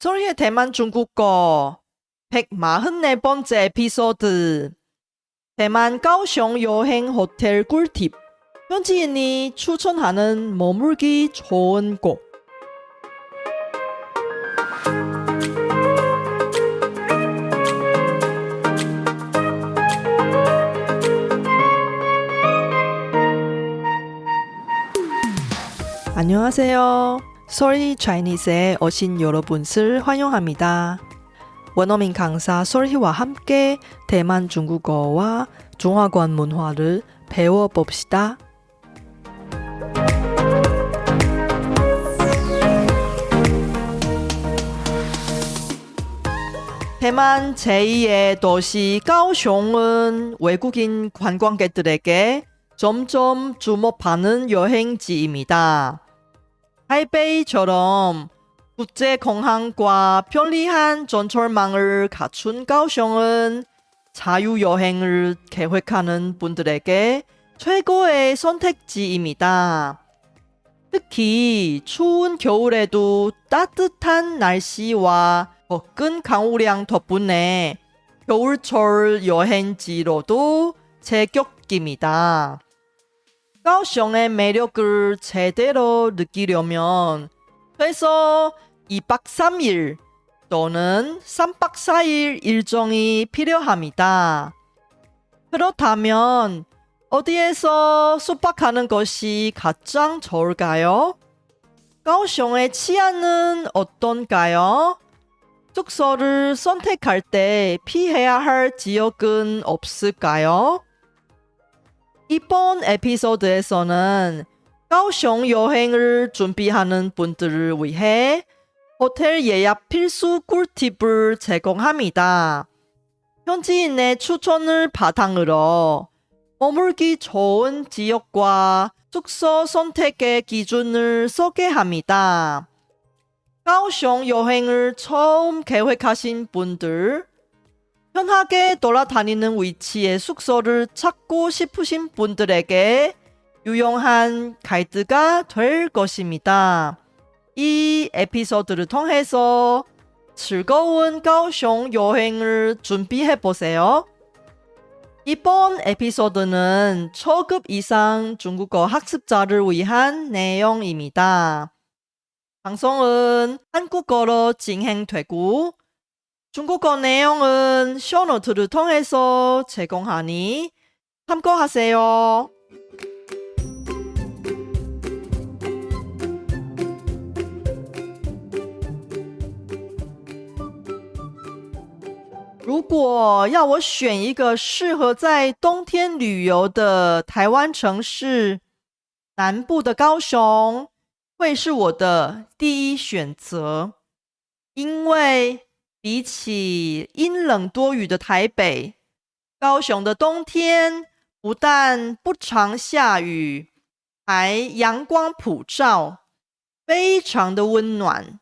소리의 대만 중국어 144번째 에피소드. 대만 가오슝 여행 호텔 꿀팁. 현지인이 추천하는 머물기 좋은 곳. 안녕하세요. 소리 차이니스에 오신 여러분을 환영합니다. 원어민 강사 솔희와 함께 대만 중국어와 중화권 문화를 배워봅시다. 대만 제2의 도시 가오슝은 외국인 관광객들에게 점점 주목받는 여행지입니다. 타이베이처럼 국제 공항과 편리한 전철망을 갖춘 가오슝은 자유 여행을 계획하는 분들에게 최고의 선택지입니다. 특히 추운 겨울에도 따뜻한 날씨와 적은 강우량 덕분에 겨울철 여행지로도 제격입니다. 가오슝의 매력을 제대로 느끼려면 최소 2박 3일 또는 3박 4일 일정이 필요합니다. 그렇다면 어디에서 숙박하는 것이 가장 좋을까요? 가오슝의 치안은 어떤가요? 숙소를 선택할 때 피해야 할 지역은 없을까요? 이번 에피소드에서는 가오슝 여행을 준비하는 분들을 위해 호텔 예약 필수 꿀팁을 제공합니다. 현지인의 추천을 바탕으로 머물기 좋은 지역과 숙소 선택의 기준을 소개합니다. 가오슝 여행을 처음 계획하신 분들, 편하게 돌아다니는 위치의 숙소를 찾고 싶으신 분들에게 유용한 가이드가 될 것입니다. 이 에피소드를 통해서 즐거운 가오슝 여행을 준비해 보세요. 이번 에피소드는 초급 이상 중국어 학습자를 위한 내용입니다. 방송은 한국어로 진행되고 중국어 내용은 쇼노트를 통해서 제공하니 참고하세요. 如果要我选一个适合在冬天旅游的台湾城市，南部的高雄会是我的第一选择，因为 比起阴冷多雨的台北，高雄的冬天不但不常下雨，还阳光普照，非常的温暖。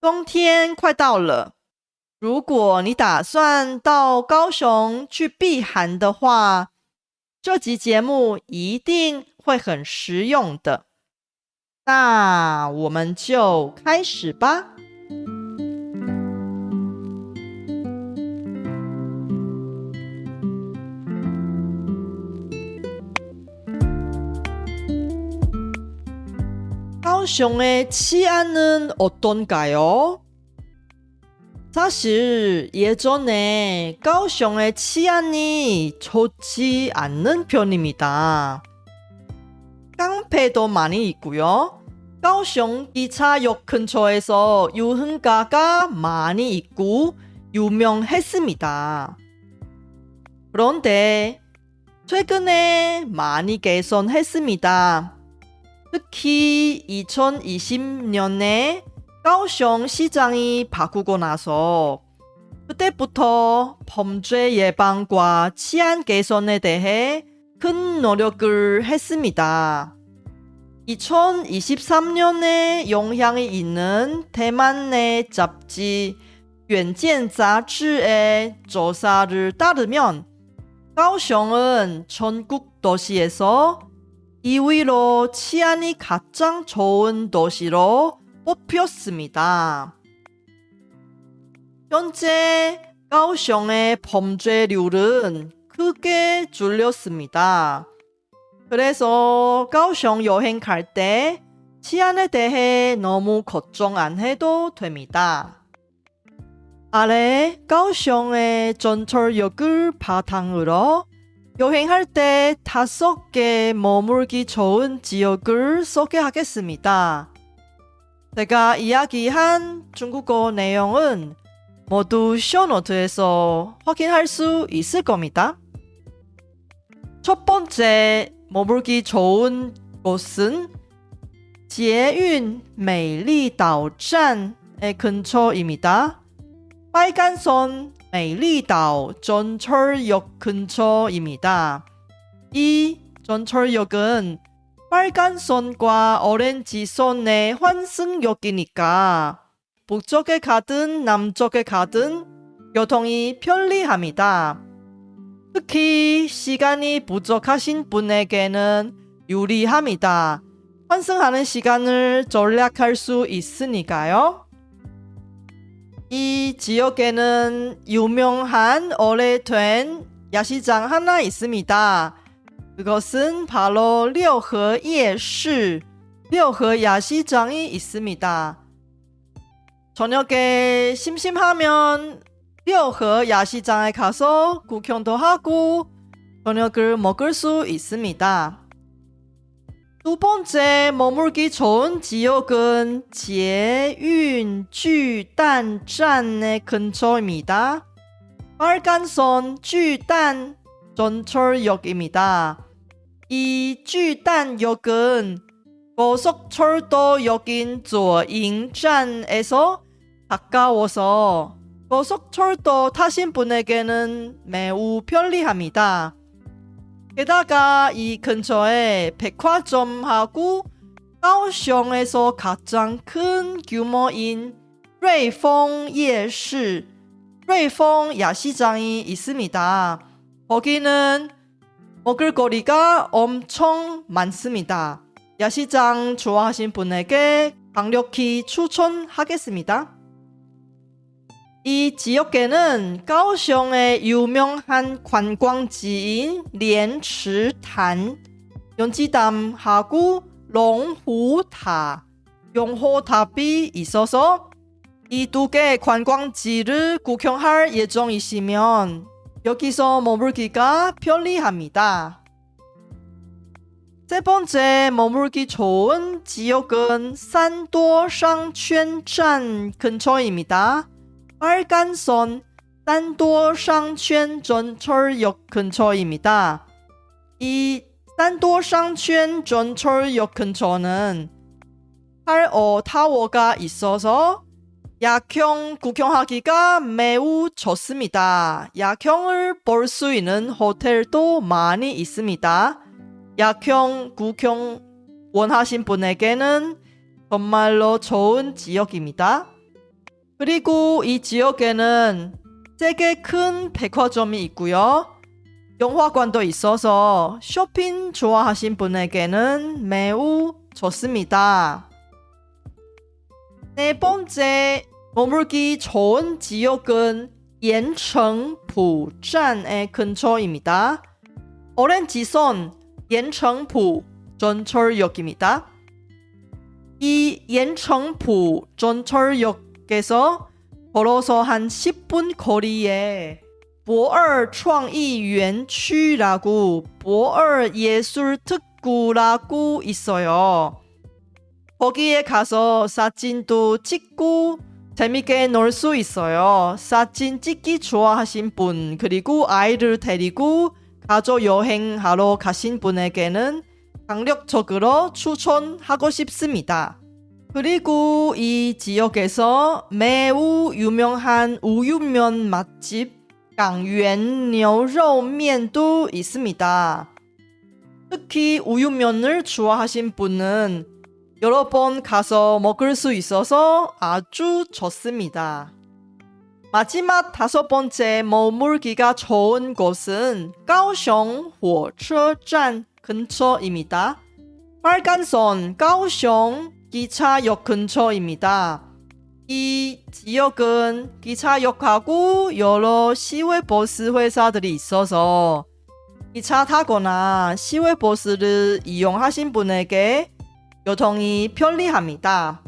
冬天快到了。如果你打算到高雄去避寒的话，这集节目一定会很实用的。那我们就开始吧。 高雄의 치안은 어떤가요? 사실 예전에 가오슝의 치안이 좋지 않는 편입니다. 깡패도 많이 있고요. 가오슝 기차역 근처에서 유흥가가 많이 있고 유명했습니다. 그런데 최근에 많이 개선했습니다. 특히 2020년에 가오슝 시장이 바꾸고 나서 그때부터 범죄 예방과 치안 개선에 대해 큰 노력을 했습니다. 2023년에 영향이 있는 대만 내 잡지 연견 자치의 조사를 따르면 가오슝은 전국 도시에서 2위로 치안이 가장 좋은 도시로 뽑혔습니다. 현재 가오슝의 범죄율은 크게 줄였습니다. 그래서 가오슝 여행 갈 때 치안에 대해 너무 걱정 안 해도 됩니다. 아래 가오슝의 전철역을 바탕으로 여행할 때 다섯 개 머물기 좋은 지역을 소개하겠습니다. 제가 이야기한 중국어 내용은 모두 쇼노트에서 확인할 수 있을 겁니다. 첫 번째 머물기 좋은 곳은 제윤 메리다오잔의 근처입니다. 빨간선 美丽岛 전철역 근처입니다. 이 전철역은 빨간선과 오렌지선의 환승역이니까 북쪽에 가든 남쪽에 가든 교통이 편리합니다. 특히 시간이 부족하신 분에게는 유리합니다. 환승하는 시간을 절약할 수 있으니까요. 이 지역에는 유명한 오래된 야시장 하나 있습니다. 그것은 바로 六合夜市,六合 야시장이 있습니다. 저녁에 심심하면 六合 야시장에 가서 구경도 하고 저녁을 먹을 수 있습니다. 두 번째 머물기 좋은 지역은 제윤 주단站의 근처입니다. 빨간선 주단 전철역입니다. 이 주단역은 고속철도역인 조인站에서 가까워서 고속철도 타신 분에게는 매우 편리합니다. 게다가 이 근처에 백화점하고 가오슝에서 가장 큰 규모인 레이퐁 예시, 레이퐁 야시장이 있습니다. 거기는 먹을거리가 엄청 많습니다. 야시장 좋아하신 분에게 강력히 추천하겠습니다. 이 지역에는 가오슝의 유명한 관광지인 렌치단 연지담하고 롱호타, 용호탑이 있어서 이 두 개의 관광지를 구경할 예정이시면 여기서 머물기가 편리합니다. 세 번째 머물기 좋은 지역은 산도상춘천 근처입니다. 빨간선 산도어 상圈전철역 근처입니다. 이 산도어 상圈 전철역 근처는 8호 타워가 있어서 야경 구경하기가 매우 좋습니다. 야경을 볼 수 있는 호텔도 많이 있습니다. 야경 구경 원하신 분에게는 정말로 좋은 지역입니다. 그리고 이 지역에는 세계 큰 백화점이 있고요. 영화관도 있어서 쇼핑 좋아하신 분에게는 매우 좋습니다. 네 번째 머물기 좋은 지역은 옌청푸站의 근처입니다. 오렌지선 옌청푸 전철역입니다. 이 옌청푸 전철역 께서 걸어서 한 10분 거리에 보얼 창의园区라고 보얼 예술 특구라고 있어요. 거기에 가서 사진도 찍고 재밌게 놀 수 있어요. 사진 찍기 좋아하신 분, 그리고 아이를 데리고 가족 여행하러 가신 분에게는 강력적으로 추천하고 싶습니다. 그리고 이 지역에서 매우 유명한 우유면 맛집 강유엔牛肉面도 있습니다. 특히 우유면을 좋아하신 분은 여러 번 가서 먹을 수 있어서 아주 좋습니다. 마지막 다섯 번째 머물기가 좋은 곳은 가오슝 火车站 근처입니다. 빨간선 가오슝 기차역 근처입니다. 이 지역은 기차역하고 여러 시외 버스 회사들이 있어서 기차 타거나 시외 버스를 이용하신 분에게 교통이 편리합니다.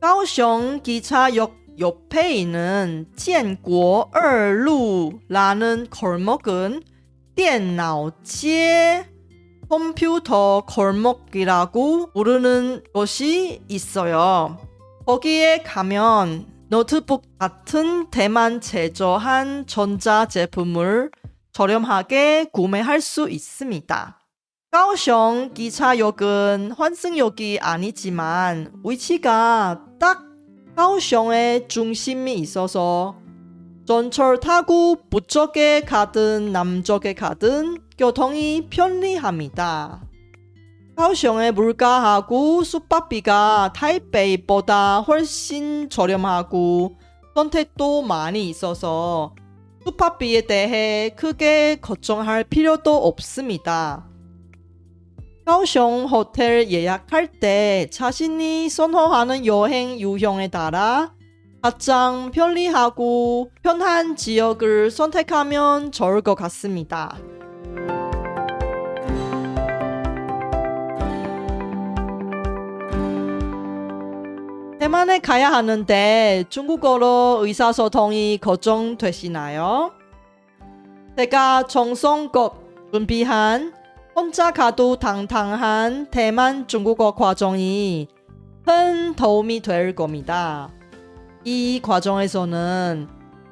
가오슝 기차역 옆에 있는 建国二路라는 골목은 电脑街 컴퓨터 골목이라고 부르는 곳이 있어요. 거기에 가면 노트북 같은 대만 제조한 전자제품을 저렴하게 구매할 수 있습니다. 가오슝 기차역은 환승역이 아니지만 위치가 딱 가오슝의 중심이 있어서 전철 타고 북쪽에 가든 남쪽에 가든 교통이 편리합니다. 가오슝의 물가하고 숙박비가 타이베이보다 훨씬 저렴하고 선택도 많이 있어서 숙박비에 대해 크게 걱정할 필요도 없습니다. 가오슝 호텔 예약할 때 자신이 선호하는 여행 유형에 따라 가장 편리하고 편한 지역을 선택하면 좋을 것 같습니다. 대만에 가야 하는데 중국어로 의사소통이 걱정되시나요? 제가 정성껏 준비한 혼자 가도 당당한 대만 중국어 과정이 큰 도움이 될 겁니다. 이 과정에서는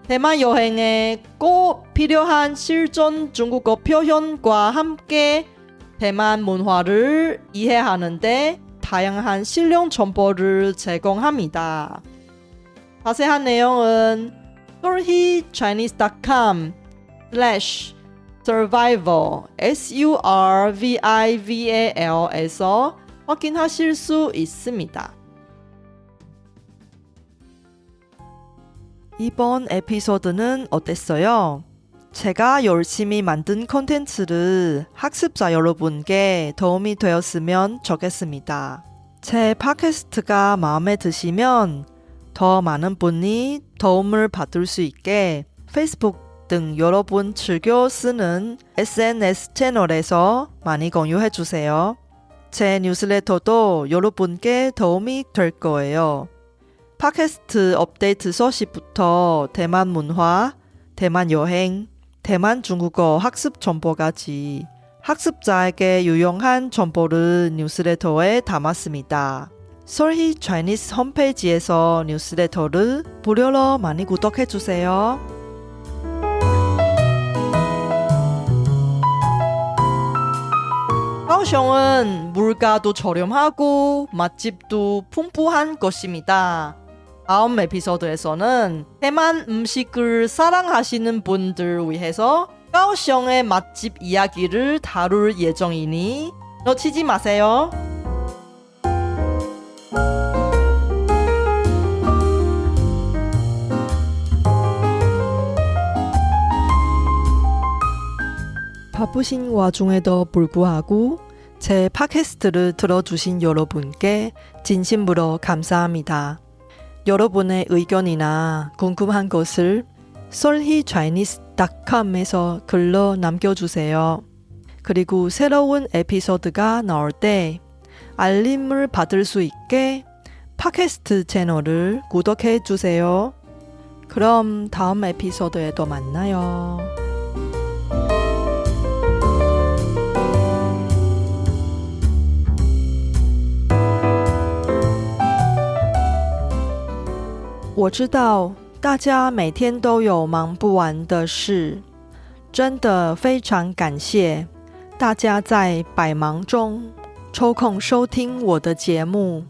대만 여행에 꼭 필요한 실전 중국어 표현과 함께 대만 문화를 이해하는데 다양한 실용 정보를 제공합니다. 자세한 내용은 solhichinese.com slash survival s-u-r-v-i-v-a-l에서 확인하실 수 있습니다. 이번 에피소드는 어땠어요? 제가 열심히 만든 콘텐츠를 학습자 여러분께 도움이 되었으면 좋겠습니다. 제 팟캐스트가 마음에 드시면 더 많은 분이 도움을 받을 수 있게 페이스북 등 여러분 즐겨 쓰는 SNS 채널에서 많이 공유해 주세요. 제 뉴스레터도 여러분께 도움이 될 거예요. 팟캐스트 업데이트 소식부터 대만 문화, 대만 여행, 대만 중국어 학습 정보까지 학습자에게 유용한 정보를 뉴스레터에 담았습니다. 솔희 차이니스 홈페이지에서 뉴스레터를 무료로 많이 구독해 주세요. 가오슝은 물가도 저렴하고 맛집도 풍부한 곳입니다. 다음 에피소드에서는 대만 음식을 사랑하시는 분들 위해서 가오슝의 맛집 이야기를 다룰 예정이니 놓치지 마세요. 바쁘신 와중에도 불구하고 제 팟캐스트를 들어주신 여러분께 진심으로 감사합니다. 여러분의 의견이나 궁금한 것을 solhichinese.com에서 글로 남겨주세요. 그리고 새로운 에피소드가 나올 때 알림을 받을 수 있게 팟캐스트 채널을 구독해 주세요. 그럼 다음 에피소드에도 만나요. 我知道大家每天都有忙不完的事，真的非常感谢大家在百忙中抽空收听我的节目。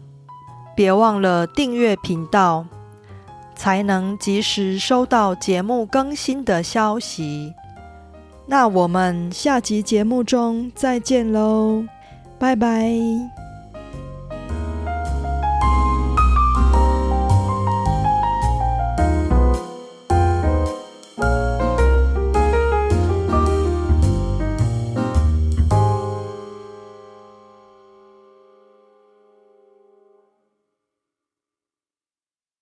别忘了订阅频道，才能及时收到节目更新的消息。那我们下集节目中再见喽，拜拜。